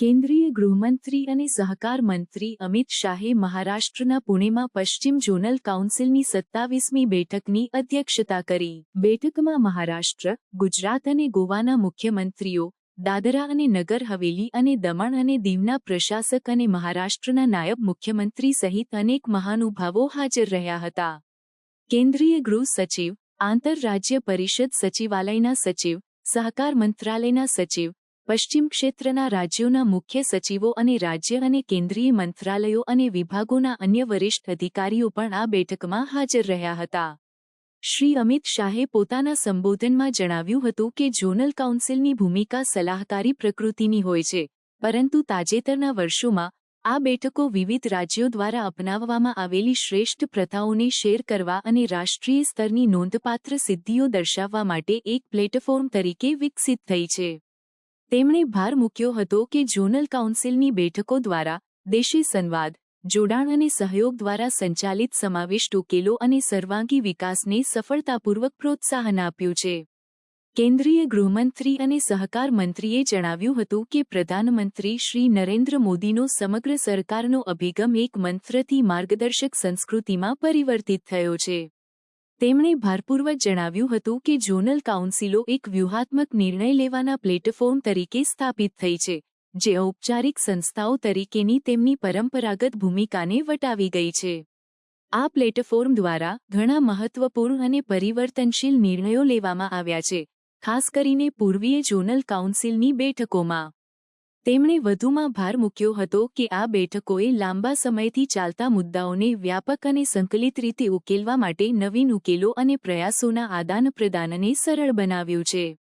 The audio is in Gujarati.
કેન્દ્રીય ગૃહમંત્રી અને સહકાર મંત્રી અમિત શાહે મહારાષ્ટ્રના પુણેમાં પશ્ચિમ ઝોનલ કાઉન્સિલની સત્તાવીસમી બેઠકની અધ્યક્ષતા કરી. બેઠકમાં મહારાષ્ટ્ર, ગુજરાત અને ગોવાના મુખ્યમંત્રીઓ, દાદરા અને નગર હવેલી અને દમણ અને દીવના પ્રશાસક અને મહારાષ્ટ્રના નાયબ મુખ્યમંત્રી સહિત અનેક મહાનુભાવો હાજર રહ્યા હતા. કેન્દ્રીય ગૃહ સચિવ, આંતરરાજ્ય પરિષદ સચિવાલયના સચિવ, સહકાર મંત્રાલયના સચિવ પશ્ચિમ ક્ષેત્રના રાજ્યોના મુખ્ય સચિવો અને રાજ્ય અને કેન્દ્રીય મંત્રાલયો અને વિભાગોના અન્ય વરિષ્ઠ અધિકારીઓ પણ આ બેઠકમાં હાજર રહ્યા હતા. શ્રી અમિત શાહે પોતાના સંબોધનમાં જણાવ્યું હતું કે ઝોનલ કાઉન્સિલની ભૂમિકા સલાહકારી પ્રકૃતિની હોય છે, પરંતુ તાજેતરના વર્ષોમાં આ બેઠકો વિવિધ રાજ્યો દ્વારા અપનાવવામાં આવેલી શ્રેષ્ઠ પ્રથાઓને શેર કરવા અને રાષ્ટ્રીય સ્તરની નોંધપાત્ર સિદ્ધિઓ દર્શાવવા માટે એક પ્લેટફોર્મ તરીકે વિકસિત થઈ છે. તેમણે ભાર મૂક્યો હતો કે ઝોનલ કાઉન્સિલની બેઠકો દ્વારા દેશી સંવાદ, જોડાણ અને સહયોગ દ્વારા સંચાલિત સમાવિષ્ટ ઉકેલો અને સર્વાંગી વિકાસને સફળતાપૂર્વક પ્રોત્સાહન આપ્યું છે. કેન્દ્રીય ગૃહમંત્રી અને સહકાર મંત્રીએ જણાવ્યું હતું કે પ્રધાનમંત્રી શ્રી નરેન્દ્ર મોદીનો સમગ્ર સરકારનો અભિગમ એક મંત્રથી માર્ગદર્શક સંસ્કૃતિમાં પરિવર્તિત થયો છે. તેમણે ભારપૂર્વક જણાવ્યું હતું કે ઝોનલ કાઉન્સિલો એક વ્યૂહાત્મક નિર્ણય લેવાના પ્લેટફોર્મ તરીકે સ્થાપિત થઈ છે, જે ઔપચારિક સંસ્થાઓ તરીકેની તેમની પરંપરાગત ભૂમિકાને વટાવી ગઈ છે. આ પ્લેટફોર્મ દ્વારા ઘણા મહત્વપૂર્ણ અને પરિવર્તનશીલ નિર્ણયો લેવામાં આવ્યા છે, ખાસ કરીને પૂર્વીય ઝોનલ કાઉન્સિલની બેઠકોમાં. તેમણે વધુમાં ભાર મૂક્યો હતો કે આ બેઠકોએ લાંબા સમયથી ચાલતા મુદ્દાઓને વ્યાપક અને સંકલિત રીતે ઉકેલવા માટે નવીન ઉકેલો અને પ્રયાસોના આદાન પ્રદાનને સરળ બનાવ્યું છે.